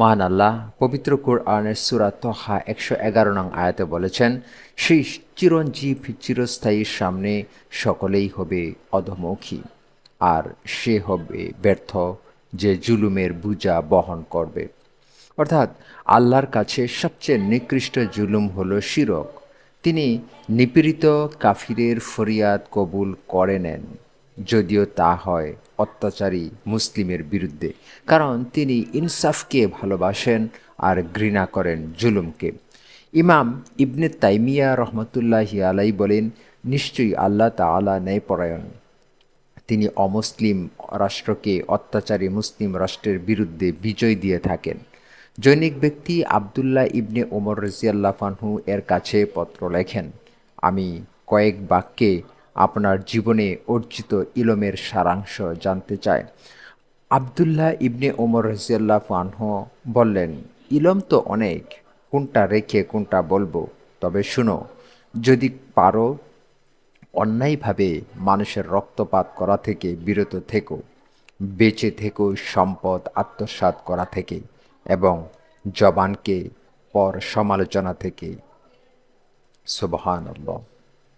মহান আল্লাহ, পবিত্র কোরআনের সুরা তহা একশো এগারো নং আয়াতে বলেছেন, সেই চিরঞ্জীব চিরস্থায়ীর সামনে সকলেই হবে অধমুখী, আর সে হবে ব্যর্থ যে জুলুমের বুজা বহন করবে। অর্থাৎ আল্লাহর কাছে সবচেয়ে নিকৃষ্ট জুলুম হলো শিরক। তিনি নিপীড়িত কাফিরের ফরিয়াদ কবুল করে নেন, যদিও তা হয় অত্যাচারী মুসলিমের বিরুদ্ধে। কারণ তিনি ইনসাফকে ভালোবাসেন আর ঘৃণা করেন জুলুমকে। ইমাম ইবনে তাইমিয়া রহমতুল্লাহি আলাই বলেন, নিশ্চয়ই আল্লাহ তাআলা ন্যায়পরায়ণ। তিনি অমুসলিম রাষ্ট্রকে অত্যাচারী মুসলিম রাষ্ট্রের বিরুদ্ধে বিজয় দিয়ে থাকেন। জৈনিক ব্যক্তি আবদুল্লাহ ইবনে ওমর রাজিয়াল্লাহ ফানহু এর কাছে পত্র লেখেন, আমি কয়েক বাক্যে আপনার জীবনে অর্জিত ইলমের সারাংশ জানতে চায়। আবদুল্লাহ ইবনে ওমর রাজিয়াল্লাহ ফানহু বললেন, ইলম তো অনেক, কোনটা রেখে কোনটা বলব? তবে শুনো, যদি পারো, অন্যায়ভাবে মানুষের রক্তপাত করা থেকে বিরত থেকো, বেঁচে থেকো সম্পদ আত্মসাৎ করা থেকে এবং জবানকে পর সমালোচনা থেকে। সুবহান